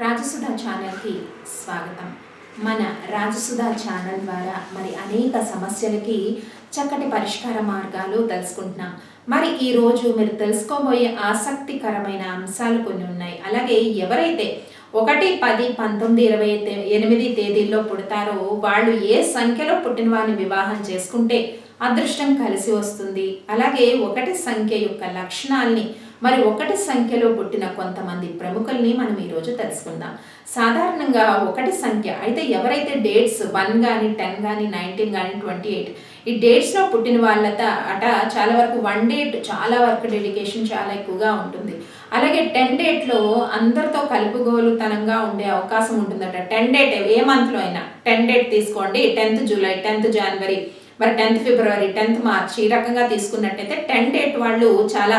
రాజసుధ ఛానల్కి స్వాగతం. మన రాజసుధ ఛానల్ ద్వారా మరి అనేక సమస్యలకి చక్కటి పరిష్కార మార్గాలు తెలుసుకుంటున్నాం. మరి ఈరోజు మీరు తెలుసుకోబోయే ఆసక్తికరమైన అంశాలు కొన్ని ఉన్నాయి. అలాగే ఎవరైతే ఒకటి పది పంతొమ్మిది ఇరవై ఎనిమిది తేదీల్లో పుడతారో వాళ్ళు ఏ సంఖ్యలో పుట్టిన వారిని వివాహం చేసుకుంటే అదృష్టం కలిసి వస్తుంది. అలాగే ఒకటి సంఖ్య యొక్క లక్షణాల్ని మరి ఒకటి సంఖ్యలో పుట్టిన కొంతమంది ప్రముఖుల్ని మనం ఈరోజు తెలుసుకుందాం. సాధారణంగా ఒకటి సంఖ్య అయితే ఎవరైతే డేట్స్ వన్ కానీ టెన్ కానీ నైన్టీన్ కానీ ట్వంటీ ఎయిట్ ఈ డేట్స్లో పుట్టిన వాళ్ళత అట చాలా వరకు వన్ డేట్ చాలా వరకు డెడికేషన్ చాలా ఎక్కువగా ఉంటుంది. అలాగే టెన్ డేట్లో అందరితో కలుపుగోలుతనంగా ఉండే అవకాశం ఉంటుందట. టెన్ డేట్ ఏ మంత్లో అయినా టెన్ డేట్ తీసుకోండి టెన్త్ జూలై టెన్త్ జనవరి మరి టెన్త్ ఫిబ్రవరి టెన్త్ మార్చ్ ఈ రకంగా తీసుకున్నట్టయితే టెన్ డేట్ వాళ్ళు చాలా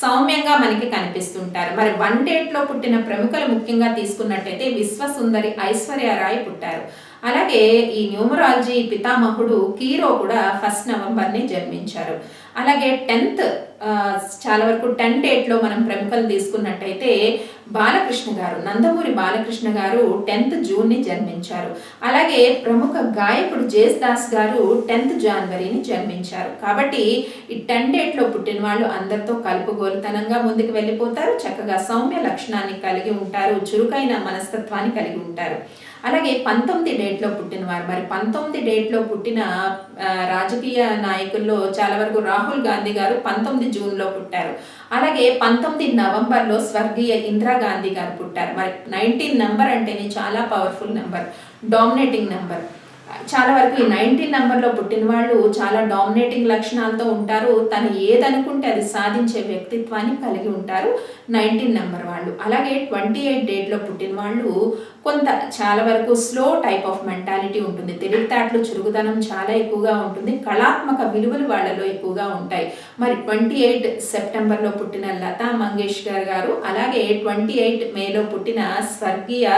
సౌమ్యంగా మనకి కనిపిస్తుంటారు. మరి వన్ డేట్లో పుట్టిన ప్రముఖులు ముఖ్యంగా తీసుకున్నట్టయితే విశ్వసుందరి ఐశ్వర్యరాయ్ పుట్టారు. అలాగే ఈ న్యూమరాలజీ పితామహుడు కీరో కూడా ఫస్ట్ నవంబర్ని జన్మించారు. అలాగే టెన్త్ చాలా వరకు టెన్ డేట్లో మనం ప్రముఖలు తీసుకున్నట్టయితే బాలకృష్ణ గారు నందమూరి బాలకృష్ణ గారు టెన్త్ జూన్ని జన్మించారు. అలాగే ప్రముఖ గాయకుడు జేస్ దాస్ గారు టెన్త్ జనవరిని జన్మించారు. కాబట్టి ఈ టెన్ డేట్లో పుట్టిన వాళ్ళు అందరితో కలుపుగోలుతనంగా ముందుకు వెళ్ళిపోతారు. చక్కగా సౌమ్య లక్షణాన్ని కలిగి ఉంటారు చురుకైన మనస్తత్వాన్ని కలిగి ఉంటారు. అలాగే పంతొమ్మిది డేట్లో పుట్టిన వారు మరి పంతొమ్మిది డేట్లో పుట్టిన రాజకీయ నాయకుల్లో చాలా వరకు రాహుల్ గాంధీ గారు పంతొమ్మిది జూన్లో పుట్టారు. అలాగే పంతొమ్మిది నవంబర్లో స్వర్గీయ ఇందిరాగాంధీ గారు పుట్టారు. మరి నైన్టీన్ నెంబర్ అంటేనే చాలా పవర్ఫుల్ నెంబర్ డామినేటింగ్ నెంబర్. చాలా వరకు ఈ నైన్టీన్ నెంబర్లో పుట్టిన వాళ్ళు చాలా డామినేటింగ్ లక్షణాలతో ఉంటారు. తను ఏదనుకుంటే అది సాధించే వ్యక్తిత్వాన్ని కలిగి ఉంటారు నైన్టీన్ నెంబర్ వాళ్ళు. అలాగే ట్వంటీ ఎయిట్ డేట్లో పుట్టిన వాళ్ళు కొంత చాలా వరకు స్లో టైప్ ఆఫ్ మెంటాలిటీ ఉంటుంది. తెలివితేటలు చురుకుదనం చాలా ఎక్కువగా ఉంటుంది. కళాత్మక విలువలు వాళ్ళలో ఎక్కువగా ఉంటాయి. మరి ట్వంటీ ఎయిట్ సెప్టెంబర్లో పుట్టిన లతా మంగేష్కర్ గారు అలాగే ట్వంటీ ఎయిట్ మేలో పుట్టిన స్వర్గీయ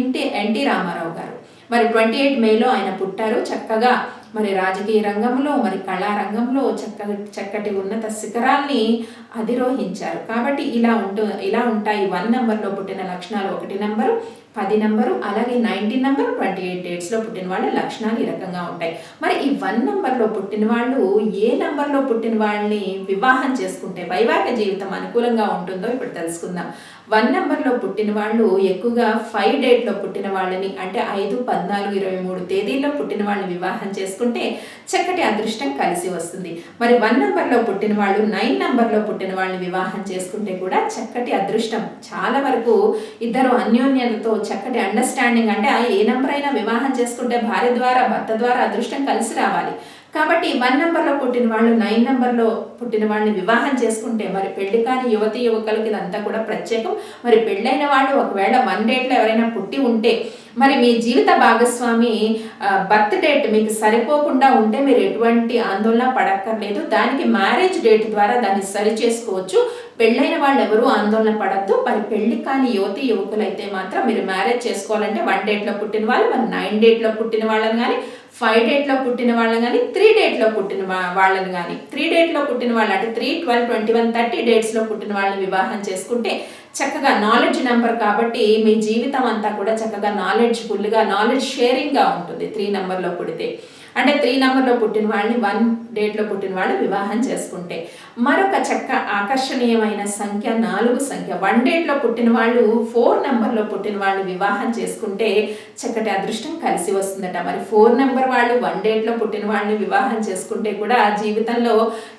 ఇంటి ఎన్టీ రామారావు గారు. మరి ట్వంటీ ఎయిట్ మేలో ఆయన పుట్టారు. చక్కగా మరి రాజకీయ రంగంలో మరి కళారంగంలో చక్క చక్కటి ఉన్నత శిఖరాల్ని అధిరోహించారు. కాబట్టి ఇలా ఉంటూ ఇలా ఉంటాయి. వన్ నెంబర్లో పుట్టిన లక్షణాలు ఒకటి నెంబరు పది నెంబరు అలాగే నైన్టీన్ నెంబర్ ట్వంటీ ఎయిట్ డేట్స్లో పుట్టిన వాళ్ళ లక్షణాలు ఈ రకంగా ఉంటాయి. మరి ఈ వన్ నెంబర్లో పుట్టిన వాళ్ళు ఏ నెంబర్లో పుట్టిన వాళ్ళని వివాహం చేసుకుంటే వైవాహిక జీవితం అనుకూలంగా ఉంటుందో ఇప్పుడు తెలుసుకుందాం. వన్ నెంబర్లో పుట్టిన వాళ్ళు ఎక్కువగా ఫైవ్ డేట్లో పుట్టిన వాళ్ళని అంటే ఐదు పద్నాలుగు ఇరవై మూడు తేదీల్లో పుట్టిన వాళ్ళని వివాహం చేసుకుంటే చక్కటి అదృష్టం కలిసి వస్తుంది. మరి వన్ నెంబర్లో పుట్టిన వాళ్ళు నైన్ నెంబర్లో పుట్టిన వాళ్ళని వివాహం చేసుకుంటే కూడా చక్కటి అదృష్టం. చాలా వరకు ఇద్దరు అన్యోన్యతతో చక్కటి అండర్స్టాండింగ్ అంటే ఏ నెంబర్ అయినా వివాహం చేసుకుంటే భార్య ద్వారా భర్త ద్వారా అదృష్టం కలిసి రావాలి. కాబట్టి వన్ నెంబర్లో పుట్టిన వాళ్ళు నైన్ నెంబర్లో పుట్టిన వాళ్ళని వివాహం చేసుకుంటే మరి పెళ్ళి కాని యువతి యువకులకి ఇదంతా కూడా ప్రత్యేకం. మరి పెళ్ళైన వాళ్ళు ఒకవేళ వన్ డేట్లో ఎవరైనా పుట్టి ఉంటే మరి మీ జీవిత భాగస్వామి బర్త్ డేట్ మీకు సరిపోకుండా ఉంటే మీరు ఎటువంటి ఆందోళన పడక్కర్లేదు. దానికి మ్యారేజ్ డేట్ ద్వారా దాన్ని సరి చేసుకోవచ్చు. పెళ్ళైన వాళ్ళు ఎవరూ ఆందోళన పడద్దు. మరి పెళ్ళి కాని యువతి అయితే మాత్రం మీరు మ్యారేజ్ చేసుకోవాలంటే వన్ డేట్లో పుట్టిన వాళ్ళు మరి నైన్ డేట్లో పుట్టిన వాళ్ళని కానీ ఫైవ్ డేట్లో పుట్టిన వాళ్ళని కానీ త్రీ డేట్లో పుట్టిన వాళ్ళని కానీ త్రీ డేట్లో పుట్టిన వాళ్ళు అంటే three twelve twenty one thirty డేట్స్లో పుట్టిన వాళ్ళని వివాహం చేసుకుంటే చక్కగా నాలెడ్జ్ నెంబర్ కాబట్టి మీ జీవితం అంతా కూడా చక్కగా నాలెడ్జ్ ఫుల్గా నాలెడ్జ్ షేరింగ్గా ఉంటుంది. త్రీ నెంబర్లో పుడితే. అంటే త్రీ నెంబర్లో పుట్టిన వాళ్ళని వన్ డేట్లో పుట్టిన వాళ్ళు వివాహం చేసుకుంటే. మరొక చక్క ఆకర్షణీయమైన సంఖ్య నాలుగు సంఖ్య. వన్ డేట్లో పుట్టిన వాళ్ళు ఫోర్ నెంబర్లో పుట్టిన వాళ్ళు వివాహం చేసుకుంటే చక్కటి అదృష్టం కలిసి వస్తుందట. మరి ఫోర్ నెంబర్ వాళ్ళు వన్ డేట్లో పుట్టిన వాళ్ళని వివాహం చేసుకుంటే కూడా జీవితంలో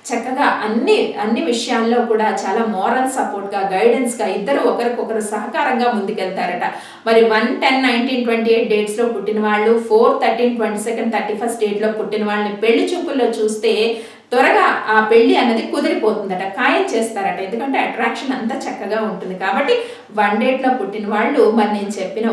చక్కగా అన్ని అన్ని విషయాల్లో కూడా చాలా మోరల్ సపోర్ట్గా గైడెన్స్గా ఇద్దరు ఒకరికొకరు సహకారంగా ముందుకెళ్తారట. మరి one ten nineteen twenty eight డేట్స్లో పుట్టిన వాళ్ళు four thirteen twenty second thirty first డేట్లో పుట్టిన వాళ్ళని పెళ్ళి చూపుల్లో చూస్తే త్వరగా ఆ పెళ్ళి అన్నది కుదిరిపోతుందట ఖాయం చేస్తారట. ఎందుకంటే అట్రాక్షన్ అంతా చక్కగా ఉంటుంది. కాబట్టి వన్ డేట్లో పుట్టిన వాళ్ళు మరి నేను చెప్పిన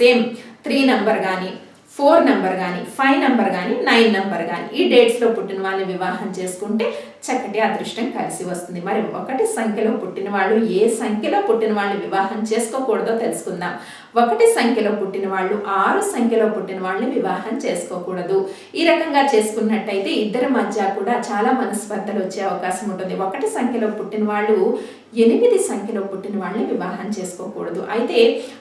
సేమ్ త్రీ నెంబర్ కానీ ఫోర్ నెంబర్ కానీ ఫైవ్ నెంబర్ కానీ నైన్ నెంబర్ కానీ ఈ డేట్స్లో పుట్టిన వాళ్ళని వివాహం చేసుకుంటే చక్కటి అదృష్టం కలిసి వస్తుంది. మరి ఒకటి సంఖ్యలో పుట్టిన వాళ్ళు ఏ సంఖ్యలో పుట్టిన వాళ్ళని వివాహం చేసుకోకూడదో తెలుసుకుందాం. ఒకటి సంఖ్యలో పుట్టిన వాళ్ళు ఆరు సంఖ్యలో పుట్టిన వాళ్ళని వివాహం చేసుకోకూడదు. ఈ రకంగా చేసుకున్నట్టయితే ఇద్దరి మధ్య కూడా చాలా మనస్పర్ధలు వచ్చే అవకాశం ఉంటుంది. ఒకటి సంఖ్యలో పుట్టిన వాళ్ళు ఎనిమిది సంఖ్యలో పుట్టిన వాళ్ళని వివాహం చేసుకోకూడదు. అయితే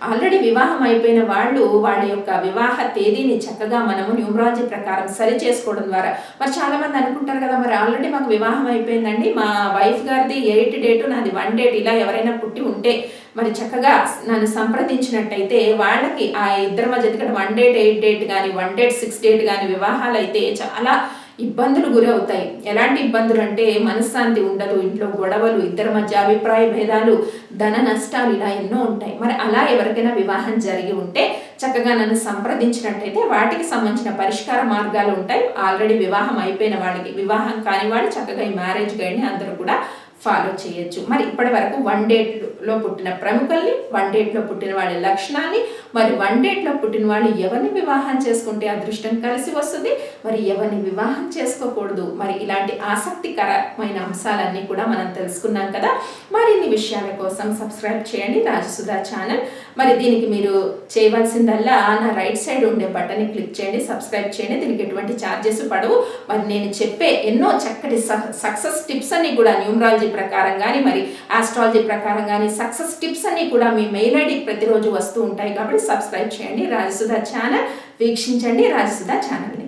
ఆల్రెడీ వివాహం అయిపోయిన వాళ్ళు వాళ్ళ యొక్క వివాహ తేదీని చక్కగా మనము న్యూమరాలజీ ప్రకారం సరి చేసుకోవడం ద్వారా మరి చాలామంది అనుకుంటారు కదా మరి ఆల్రెడీ మాకు వివాహం అయిపోయిందండి మా వైఫ్ గారిది ఎయిట్ డేటు నాది వన్ డేట్ ఇలా ఎవరైనా పుట్టి ఉంటే మరి చక్కగా నన్ను సంప్రదించినట్టయితే వాళ్ళకి ఆ ఇద్దరి మధ్య ఎందుకంటే వన్ డేట్ ఎయిట్ డేట్ కానీ వన్ డేట్ సిక్స్ డేట్ కానీ వివాహాలు అయితే చాలా ఇబ్బందులు గురవుతాయి ఎలాంటి ఇబ్బందులు అంటే మనశ్శాంతి ఉండదు ఇంట్లో గొడవలు ఇద్దరి మధ్య అభిప్రాయ భేదాలు ధన నష్టాలు ఇలా ఎన్నో ఉంటాయి. మరి అలా ఎవరికైనా వివాహం జరిగి ఉంటే చక్కగా నన్ను సంప్రదించినట్టయితే వాటికి సంబంధించిన పరిష్కార మార్గాలు ఉంటాయి. ఆల్రెడీ వివాహం అయిపోయిన వాళ్ళకి వివాహం కాని వాళ్ళు చక్కగా ఈ మ్యారేజ్ గైడ్ని అందరూ కూడా ఫాలో చేయొచ్చు. మరి ఇప్పటి వరకు వన్ డేట్లో పుట్టిన ప్రముఖుల్ని వన్ డేట్లో పుట్టిన వాళ్ళ లక్షణాన్ని మరి వన్ డేట్లో పుట్టిన వాళ్ళు ఎవరిని వివాహం చేసుకుంటే అదృష్టం కలిసి వస్తుంది? మరి ఎవరిని వివాహం చేసుకోకూడదు? మరి ఇలాంటి ఆసక్తికరమైన అంశాలన్నీ కూడా మనం తెలుసుకున్నాం కదా. మరిన్ని విషయాల కోసం సబ్స్క్రైబ్ చేయండి రాజసుధా ఛానల్. మరి దీనికి మీరు చేయవలసిందల్లా నా రైట్ సైడ్ ఉండే బటన్ని క్లిక్ చేయండి సబ్స్క్రైబ్ చేయండి. దీనికి ఎటువంటి ఛార్జెస్ పడవు. మరి నేను చెప్పే ఎన్నో చక్కటి సక్సెస్ టిప్స్ అన్ని కూడా న్యూమరాలజీ ప్రకారం కానీ మరి ఆస్ట్రాలజీ ప్రకారం కానీ సక్సెస్ టిప్స్ అన్నీ కూడా మీ మెయిల్ ఐడికి ప్రతిరోజు వస్తూ ఉంటాయి కాబట్టి సబ్స్క్రైబ్ చేయండి. రాజసుధ ఛానల్ వీక్షించండి. రాజసుధ ఛానల్ని